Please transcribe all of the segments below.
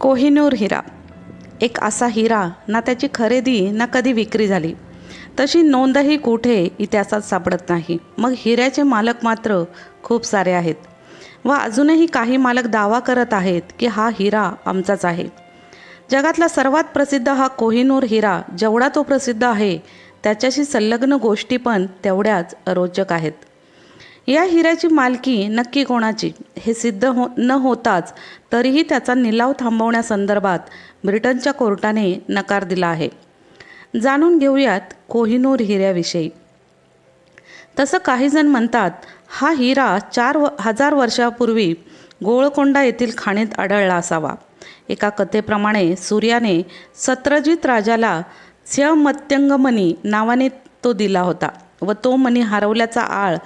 कोहिनूर हिरा. एक असा हिरा ना त्याची खरेदी ना कधी विक्री झाली. तशी नोंदही कुठे इतिहासात सापडत नाही. मग हिऱ्याचे मालक मात्र खूप सारे आहेत. व अजूनही काही मालक दावा करत आहेत की हा हिरा आमचाच आहे. जगातला सर्वात प्रसिद्ध हा कोहिनूर हिरा जेवढा तो प्रसिद्ध आहे त्याच्याशी संलग्न गोष्टी पण तेवढ्याच रोचक आहेत. या हिऱ्याची मालकी नक्की कोणाची? हे सिद्ध हो न होताच तरीही त्याचा निलाव थांबवण्यासंदर्भात ब्रिटनच्या कोर्टाने नकार दिला आहे. जाणून घेऊयात कोहिनूर हिऱ्याविषयी. तसं काहीजण म्हणतात हा हिरा चार व हजार वर्षापूर्वी गोळकोंडा येथील खाणीत आढळला असावा. एका कथेप्रमाणे सूर्याने सत्रजित राजाला स्यमत्यंगमणी नावाने तो दिला होता व तो मणी हरवल्याचा आळ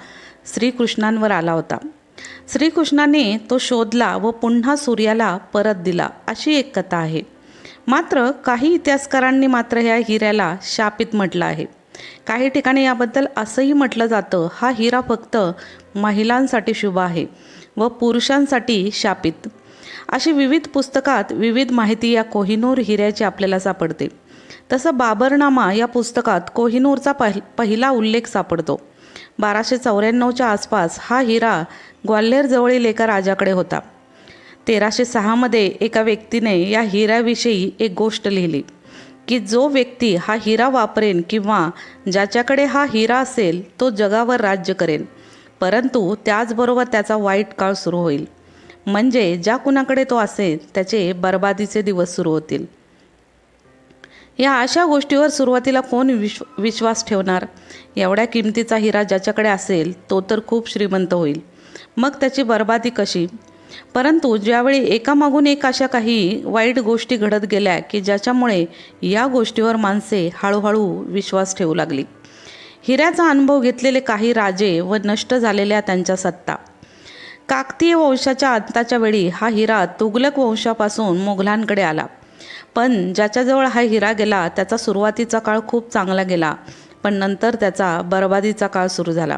श्रीकृष्णांवर आला होता. श्रीकृष्णाने तो शोधला व पुन्हा सूर्याला परत दिला. अशी एक कथा आहे. मात्र काही इतिहासकारांनी मात्र ह्या हिऱ्याला शापित म्हटलं आहे. काही ठिकाणी याबद्दल असंही म्हटलं जातं हा हिरा फक्त महिलांसाठी शुभ आहे व पुरुषांसाठी शापित. अशी विविध पुस्तकात विविध माहिती या कोहिनूर हिऱ्याची आपल्याला सापडते. तसं बाबरनामा या पुस्तकात कोहिनूरचा पहि पहिला उल्लेख सापडतो. बाराशे चौऱ्याण्णवच्या आसपास हा हिरा ग्वाल्हेरजवळील एका राजाकडे होता. तेराशे सहामध्ये एका व्यक्तीने या हिऱ्याविषयी एक गोष्ट लिहिली की जो व्यक्ती हा हिरा वापरेन किंवा ज्याच्याकडे हा हिरा असेल तो जगावर राज्य करेन. परंतु त्याचबरोबर त्याचा वाईट काळ सुरू होईल. म्हणजे ज्या कुणाकडे तो असेल त्याचे बर्बादीचे दिवस सुरू होतील. या अशा गोष्टीवर सुरुवातीला कोण विश्व विश्वास ठेवणार? एवढ्या किमतीचा हिरा ज्याच्याकडे असेल तो तर खूप श्रीमंत होईल. मग त्याची बर्बादी कशी? परंतु ज्यावेळी एकामागून एक अशा काही वाईट गोष्टी घडत गेल्या की ज्याच्यामुळे या गोष्टीवर माणसे हळूहळू विश्वास ठेवू लागली. हिऱ्याचा अनुभव घेतलेले काही राजे व नष्ट झालेल्या त्यांच्या सत्ता. काकतीय वंशाच्या अंताच्या वेळी हा हिरा तुगलक वंशापासून मुघलांकडे आला. पण ज्याच्याजवळ हा हिरा गेला त्याचा सुरुवातीचा काळ खूप चांगला गेला पण नंतर त्याचा बर्बादीचा काळ सुरू झाला.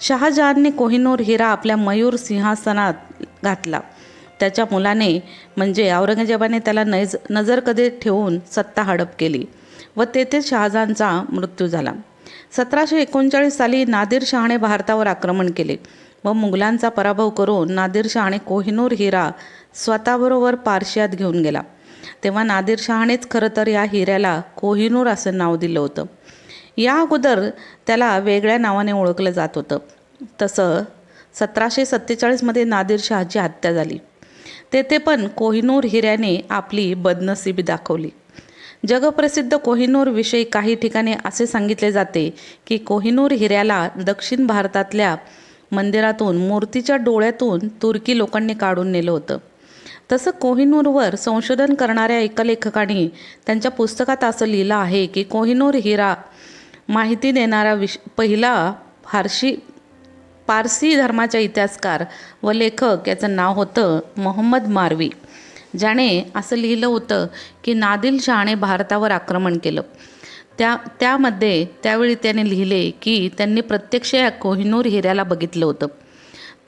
शहाजहानने कोहिनूर हिरा आपल्या मयूर सिंहासनात घातला. त्याच्या मुलाने म्हणजे औरंगजेबाने त्याला नज कधी ठेवून सत्ता हडप केली व तेथे शहाजहानचा मृत्यू झाला. सतराशे एकोणचाळीस साली नादिर शहाने भारतावर आक्रमण केले व मुघलांचा पराभव करून नादिर शहाने कोहिनूर हिरा स्वतःबरोबर पारशियात घेऊन गेला. तेव्हा नादिर शहानेच खरं तर या हिऱ्याला कोहिनूर असं नाव दिलं होतं. या अगोदर त्याला वेगळ्या नावाने ओळखलं जात होतं. तसं सतराशे सत्तेचाळीसमध्ये नादिर शहाची हत्या झाली. तेथे पण कोहिनूर हिऱ्याने आपली बदनसीबी दाखवली. जगप्रसिद्ध कोहिनूरविषयी काही ठिकाणी असे सांगितले जाते की कोहिनूर हिऱ्याला दक्षिण भारतातल्या मंदिरातून मूर्तीच्या डोळ्यातून तुर्की लोकांनी काढून नेलं होतं. तसं कोहिनूरवर संशोधन करणाऱ्या एका लेखकाने त्यांच्या पुस्तकात असं लिहिलं आहे की कोहिनूर हिरा माहिती देणारा विश पहिला फारशी पारसी धर्माचा इतिहासकार व लेखक याचं नाव होतं मोहम्मद मारवी ज्याने असं लिहिलं होतं की नादिल शहाने भारतावर आक्रमण केलं. त्या त्यामध्ये त्यावेळी त्याने लिहिले की त्यांनी प्रत्यक्ष या कोहिनूर हिऱ्याला बघितलं होतं.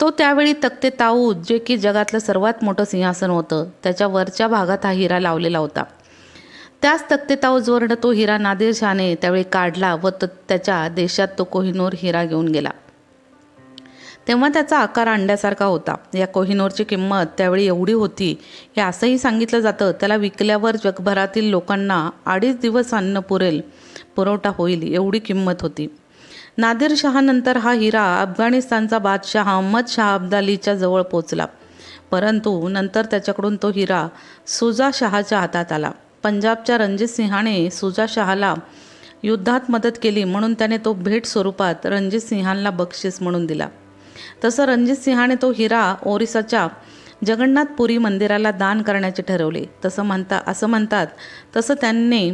तो त्यावेळी तक्ते ताऊद जे की जगातलं सर्वात मोठं सिंहासन होतं त्याच्या वरच्या भागात हा हिरा लावलेला होता. त्याच तक्ते ताऊजवरनं तो हिरा नादिर शहाने त्यावेळी काढला व त त्याच्या देशात तो कोहिनूर हिरा घेऊन गेला. तेव्हा त्याचा आकार अंड्यासारखा होता. या कोहिनूरची किंमत त्यावेळी एवढी होती हे असंही सांगितलं जातं त्याला विकल्यावर जगभरातील लोकांना अडीच दिवस अन्न पुरेल पुरवठा होईल एवढी किंमत होती. नादिर शहानंतर हा हिरा अफगाणिस्तानचा बादशाह अहमद शाह अब्दालीच्या जवळ पोचला परंतु नंतर त्याच्याकडून तो हिरा सुजा शहाच्या हातात आला. पंजाबच्या रणजित सिंहाने सुजा शहाला युद्धात मदत केली म्हणून त्याने तो भेट स्वरूपात रणजित सिंहांना बक्षीस म्हणून दिला. तसं रणजित सिंहाने तो हिरा ओरिसाच्या जगन्नाथपुरी मंदिराला दान करण्याचे ठरवले. तसं म्हणता असं म्हणतात तसं त्यांनी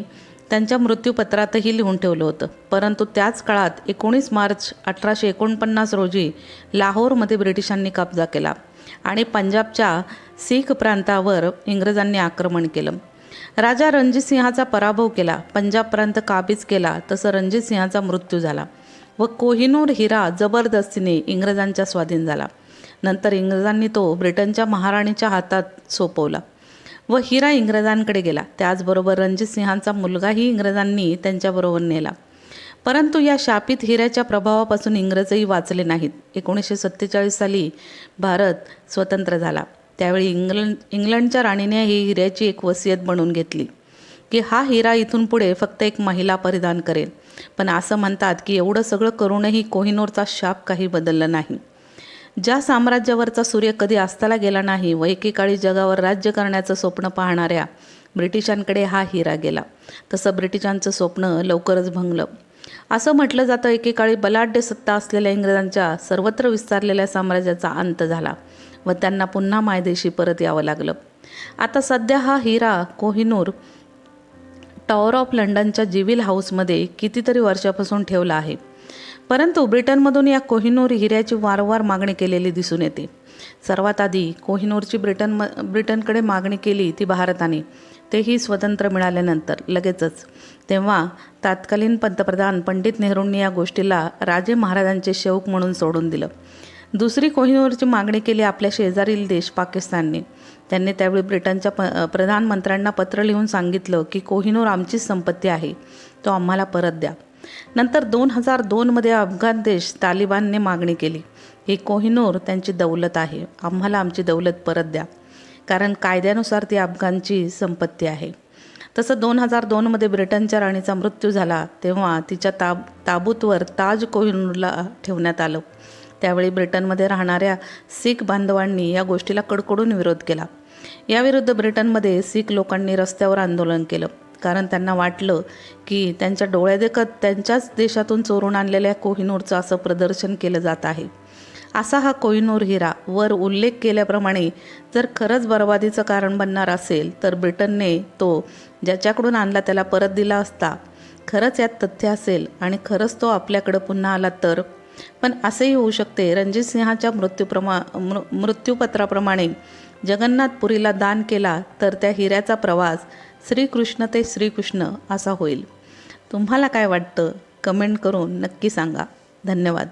त्यांच्या मृत्यूपत्रातही लिहून ठेवलं होतं. परंतु त्याच काळात एकोणीस मार्च अठराशे एकोणपन्नास रोजी लाहोरमध्ये ब्रिटिशांनी कब्जा केला आणि पंजाबच्या सिख प्रांतावर इंग्रजांनी आक्रमण केलं. राजा रणजित सिंहाचा पराभव केला. पंजाब प्रांत काबीज केला. तसं रणजित सिंहाचा मृत्यू झाला व कोहिनूर हिरा जबरदस्तीने इंग्रजांच्या स्वाधीन झाला. नंतर इंग्रजांनी तो ब्रिटनच्या महाराणीच्या हातात सोपवला. व हिरा इंग्रजांकडे गेला. त्याचबरोबर रणजित सिंहांचा मुलगाही इंग्रजांनी त्यांच्याबरोबर नेला. परंतु या शापित हिऱ्याच्या प्रभावापासून इंग्रजही वाचले नाहीत. एकोणीसशे सत्तेचाळीस साली भारत स्वतंत्र झाला. त्यावेळी इंग्लंड इंग्लंडच्या राणीने ही हिऱ्याची एक वसियत बनवून घेतली की हा हिरा इथून पुढे फक्त एक महिला परिधान करेल. पण असं म्हणतात की एवढं सगळं करूनही कोहिनूरचा शाप काही बदलला नाही. ज्या साम्राज्यावरचा सूर्य कधी अस्ताला गेला नाही व एकेकाळी जगावर राज्य करण्याचं स्वप्न पाहणाऱ्या ब्रिटिशांकडे हा हिरा गेला. तसं ब्रिटिशांचं स्वप्न लवकरच भंगलं. असं म्हटलं जातं एकेकाळी बलाढ्य सत्ता असलेल्या इंग्रजांच्या सर्वत्र विस्तारलेल्या साम्राज्याचा अंत झाला व त्यांना पुन्हा मायदेशी परत यावं लागलं. आता सध्या हा हिरा कोहिनूर टॉवर ऑफ लंडनच्या जिविल हाऊसमध्ये कितीतरी वर्षापासून ठेवला आहे. परंतु ब्रिटनमधून या कोहिनूर हिऱ्याची वारंवार मागणी केलेली दिसून येते. सर्वात आधी कोहिनूरची ब्रिटन म ब्रिटनकडे मागणी केली ती भारताने. तेही स्वतंत्र मिळाल्यानंतर लगेचच. तेव्हा तत्कालीन पंतप्रधान पंडित नेहरूंनी या गोष्टीला राजे महाराजांचे शेवक म्हणून सोडून दिलं. दुसरी कोहिनूरची मागणी केली आपल्या शेजारील देश पाकिस्तानने. त्यांनी त्यावेळी ब्रिटनच्या प प्रधानमंत्र्यांना पत्र लिहून सांगितलं की कोहिनूर आमचीच संपत्ती आहे. तो आम्हाला परत द्या. नंतर दोन हजार दोनमध्ये अफगाण देश तालिबानने मागणी केली. ही कोहिनूर त्यांची दौलत आहे. आम्हाला आमची दौलत परत द्या. कारण कायद्यानुसार ती अफगाणची संपत्ती आहे. तसं दोन हजार दोनमध्ये ब्रिटनच्या राणीचा मृत्यू झाला तेव्हा तिच्या ताब ताबूतवर ताज कोहिनूरला ठेवण्यात आलं. त्यावेळी ब्रिटनमध्ये राहणाऱ्या सिख बांधवांनी या गोष्टीला कडकडून विरोध केला. याविरुद्ध ब्रिटनमध्ये सिख लोकांनी रस्त्यावर आंदोलन केलं. कारण त्यांना वाटलं की त्यांच्या डोळ्यादेखत त्यांच्याच देशातून चोरून आणलेल्या कोहिनूरचं असं प्रदर्शन केलं जात आहे. असा हा कोहिनूर हिरा वर उल्लेख केल्याप्रमाणे जर खरंच बर्बादीचं कारण बनणार असेल तर ब्रिटनने तो ज्याच्याकडून आणला त्याला परत दिला असता खरंच यात तथ्य असेल आणि खरंच तो आपल्याकडं पुन्हा आला तर? पण असेही होऊ शकते रणजित सिंहाच्या मृत्यूप्रमा मृ मृत्यूपत्राप्रमाणे जगन्नाथपुरीला दान केला तर त्या हिऱ्याचा प्रवास श्रीकृष्ण ते श्रीकृष्ण असा होईल. तुम्हाला काय वाटतं? कमेंट करून नक्की सांगा. धन्यवाद.